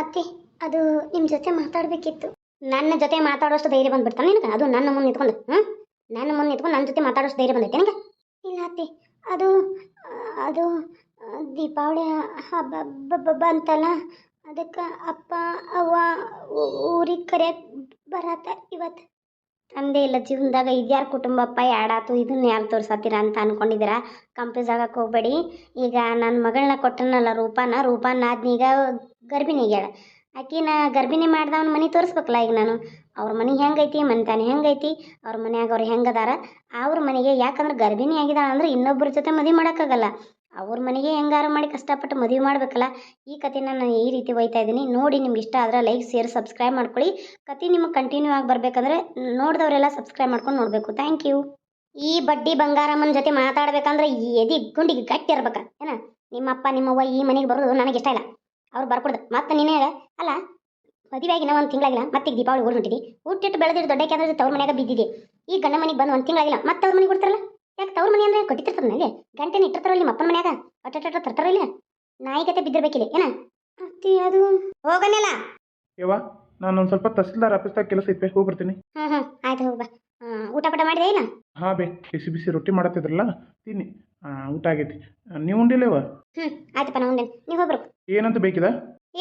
ಅತ್ತಿ, ಅದು ನಿಮ್ಮ ಜೊತೆ ಮಾತಾಡಬೇಕಿತ್ತು. ನನ್ನ ಜೊತೆ ಮಾತಾಡೋಷ್ಟು ಧೈರ್ಯ ಬಂದ್ಬಿಡ್ತಾನೆ ನಿನಗೆ? ಅದು ನನ್ನ ಮುಂದೆ ನಿಂತ್ಕೊಂಡು ಹ್ಞೂ ನನ್ನ ಮುಂದೆ ನಿಂತ್ಕೊಂಡು ನನ್ನ ಜೊತೆ ಮಾತಾಡೋಷ್ಟು ಧೈರ್ಯ ಬಂದೈತೆ ನಿನಗೆ? ಇಲ್ಲ ಅತ್ತಿ, ಅದು ಅದು, ದೀಪಾವಳಿ ಹಬ್ಬ ಬಂತಲ್ಲ ಅದಕ್ಕೆ ಅಪ್ಪ, ಅವ್ವ ಊರಿಗೆ ಕರೆಯಕ್ಕೆ ಬರತ್ತ ಇವತ್ತು ತಂದೆ ಇಲ್ಲ, ಜೀವನದಾಗ ಇದ್ಯಾರ ಕುಟುಂಬಪ್ಪ ಯಾಡಾತು ಇದನ್ನ ಯಾರು ತೋರ್ಸತ್ತೀರ ಅಂತ ಅನ್ಕೊಂಡಿದ್ದೀರಾ? ಕಂಪ್ಯೂಸ್ ಆಗಕ್ಕೆ ಹೋಗ್ಬೇಡಿ. ಈಗ ನನ್ನ ಮಗಳನ್ನ ಕೊಟ್ಟನಲ್ಲ ರೂಪಾನ ರೂಪಾನ ಆದ್ನೀಗ ಗರ್ಭಿಣಿ ಆಗ್ಯಾಳ. ಆಕಿನ ಗರ್ಭಿಣಿ ಮಾಡ್ದವ್ನ ಮನೆ ತೋರಿಸ್ಬೇಕಲ್ಲ ಈಗ ನಾನು. ಅವ್ರ ಮನೆ ಹೆಂಗೈತಿ ಮನೆತನ ಹೆಂಗೈತಿ, ಅವ್ರ ಮನ್ಯಾಗ ಅವ್ರು ಹೆಂಗದಾರ, ಅವ್ರ ಮನೆಗೆ ಯಾಕಂದ್ರೆ ಗರ್ಭಿಣಿ ಆಗಿದಾಳ ಅಂದ್ರೆ ಇನ್ನೊಬ್ಬರ ಜೊತೆ ಮದುವೆ ಮಾಡೋಕ್ಕಾಗಲ್ಲ. ಅವ್ರ ಮನೆಗೆ ಹೆಂಗಾರ ಮಾಡಿ ಕಷ್ಟಪಟ್ಟು ಮದುವೆ ಮಾಡ್ಬೇಕಲ್ಲ. ಈ ಕಥೆನ ನಾನು ಈ ರೀತಿ ಒಯ್ತಾ ಇದ್ದೀನಿ. ನೋಡಿ ನಿಮ್ಗೆ ಇಷ್ಟ ಆದ್ರೆ ಲೈಕ್ ಶೇರ್ ಸಬ್ಸ್ಕ್ರೈಬ್ ಮಾಡ್ಕೊಳ್ಳಿ. ಕತೆ ನಿಮಗೆ ಕಂಟಿನ್ಯೂ ಆಗಿ ಬರ್ಬೇಕಂದ್ರೆ ನೋಡಿದವರೆಲ್ಲ ಸಬ್ಸ್ಕ್ರೈಬ್ ಮಾಡ್ಕೊಂಡು ನೋಡಬೇಕು. ಥ್ಯಾಂಕ್ ಯು ಈ ಬಡ್ಡಿ ಬಂಗಾರಮ್ಮನ ಜೊತೆ ಮಾತಾಡ್ಬೇಕಂದ್ರೆ ಎದಿ ಗುಂಡಿಗೆ ಗಟ್ಟಿ ಇರ್ಬೇಕ ಏನ? ನಿಮ್ಮಪ್ಪ ನಿಮ್ಮವ್ವ ಈ ಮನೆಗೆ ಬರೋದು ನನಗೆ ಇಷ್ಟ ಇಲ್ಲ. ಅವ್ರು ಬರ್ಕೊಡ್ದು. ಮತ್ತೆ ನೀನೇ ಹೇಳ. ಅಲ್ಲ ಮದುವೆ ನಾವು ಒಂದು ತಿಂಗಳಾಗಿಲ್ಲ ಮತ್ತೆ ದೀಪಾವಳಿ ಊರು ಹೊಂಟಿದ್ವಿ ಊಟಿಟ್ಟು ಬೆಳೆದಿಟ್ಟು ದೊಡ್ಡ ಅಂದ್ರೆ ತವ್ರ ಮನೆಯಾಗ ಬಿದ್ದಿದೆ ಈ ಗಂಡ ಮನೆಗೆ ಬಂದು ಒಂದು ತಿಂಗಳಾಗಿಲ್ಲ ಮತ್ತೆ ಅವ್ರ ಮನೆಗೆ ಕೊಡ್ತಾರಲ್ಲ? ಯಾಕೆ ತವ್ರ ಮನೆ ಅಂದ್ರೆ ಕೊಟ್ಟಿರ್ತಾರ ನನಗೆ ಗಂಟೆನ ಇಟ್ಟಿರ್ತಾರಲ್ಲ ನಿಮ್ಮ ಅಪ್ಪನ ಮನೆಯಾಗ? ಅಟ್ಟ ತರ್ತಾರಲ್ಲ ನಾಯಿಗತೆ ಬಿದ್ದಿರ್ಬೇಕಿಲ್ಲ ಏನ? ಅತ್ತಿ ಅದು. ಹೋಗನೆಲ್ಲ? ಯವ್ವ ನಾನು ಒಂದು ಸ್ವಲ್ಪ ತಹಸೀಲ್ದಾರ್ ಆಫೀಸ್ದಾಗ ಕೆಲಸ ಐತೆ ಹೋಗಿ ಬರ್ತೀನಿ ಹ್ಞೂ ಹ್ಞೂ ಆಯ್ತು ಹೋಗ ಊಟ ಪಟ ಮಾಡಿದೆ ಇಲ್ಲ? ಹಾಂ ಬೇ ಬಿಸಿ ಬಿಸಿ ರೊಟ್ಟಿ ಮಾಡತ್ತಿದ್ರಲ್ಲ ತಿನ್ನಿ. ಆ, ಊಟ ಆಗೈತಿ. ನೀವು ಉಂಡಿಲ್ಲವ? ಹ್ಞೂ ಆಯ್ತಪ್ಪ ನಾ ಉಂಡೇನೆ. ನೀವು ಹೋಗ್ಬರು ಏನಂತ ಬೇಕಿದ?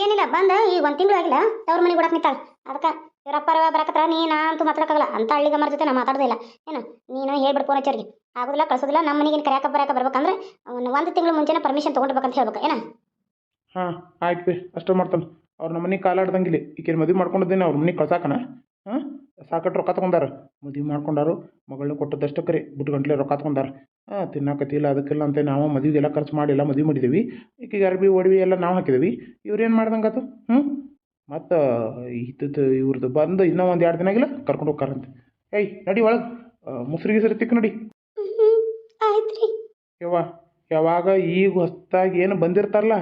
ಏನಿಲ್ಲ ಬಂದ ಈಗ ಒಂದು ತಿಂಗಳು ಆಗಿಲ್ಲ ತವ್ರ ಮನೆಗೆ ಕೊಡಕ್ಕೆ ನಿಂತಾಳ. ಅದಕ್ಕೆ ಇವರಪ್ಪ ಬರಕತ್ರ ನೀನ ಅಂತೂ ಮಾತಾಡಕ್ಕಾಗಲ್ಲ ಅಂತ ಹಳ್ಳಿಗಮ್ಮರ ಜೊತೆ ನಾ ಮಾತಾಡೋದಿಲ್ಲ ಏನು ನೀನು ಹೇಳ್ಬಿಡು ಫೋನ್ ಹಚ್ಚೋರಿಗೆ. ಆಗೋದಿಲ್ಲ ಕಳ್ಸೋದಿಲ್ಲ ನಮ್ಮ ಮನೆಗೆ ಕರೆಯಕ್ಕೆ ಬರಕ್ಕೆ ಬರ್ಬೇಕಂದ್ರೆ ಒಂದು ಒಂದು ತಿಂಗಳು ಮುಂಚೆನೇ ಪರ್ಮಿಷನ್ ತೊಗೊಂಡ್ಬೇಕಂತ ಹೇಳ್ಬೇಕು. ಏನ? ಹಾಂ ಆಯ್ತು ಅಷ್ಟೇ ಮಾಡ್ತಾನೆ. ಅವ್ರ ನಮ್ಮ ಮನೆಗೆ ಕಾಲಾಡ್ದಂಗಿಲ್ಲ. ಈಕೆ ಮದುವೆ ಮಾಡ್ಕೊಂಡಿದ್ದೇನೆ ಅವ್ರ ಮನೆಗೆ ಕಳ್ಸಾಕನ? ಹಾಂ? ಸಾಕಟ್ಟು ರೊಕ್ಕ ತಗೊಂಡಾರ? ಮದುವೆ ಮಾಡ್ಕೊಂಡಾರು ಮಗಳನ್ನ ಕೊಟ್ಟದಷ್ಟು ಕರೆ ಬಿಟ್ಟು ಗಂಟ್ಲೆ ರೊಕ್ಕ ತಗೊಂಡಾರ. ತಿನ್ನಕತ್ತಿಲ್ಲ ಅದಕ್ಕಿಲ್ಲ ಅಂತ ನಾವು ಮದುವೆಗೆಲ್ಲ ಖರ್ಚು ಮಾಡಿಲ್ಲ ಮದುವೆ ಮಾಡಿದ್ದೀವಿ ಈಕೆಗೆ ಅರ್ಬಿ ಒಡವಿ ಎಲ್ಲ ನಾವು ಹಾಕಿದ್ದೀವಿ ಇವ್ರೇನು ಮಾಡ್ದಂಗಾತು? ಹ್ಞೂ ಮತ್ತು ಇದ್ದದ್ದು ಇವ್ರದ್ದು ಬಂದು ಇನ್ನೂ ಒಂದು ಎರಡು ದಿನ ಆಗಿಲ್ಲ ಕರ್ಕೊಂಡು ಹೋಗ್ಕಾರಂತೆ ಏಯ್ ನಡಿ ಒಳಗೆ. ಮುಸುರಿಗೆ ಸರಿ ತಿಕ್ಕ ನಡಿ. ರೀ. ಯವ್ವ ಯಾವಾಗ ಈಗ ಹೊಸ್ದಾಗಿ ಏನು ಬಂದಿರ್ತಾರಲ್ಲ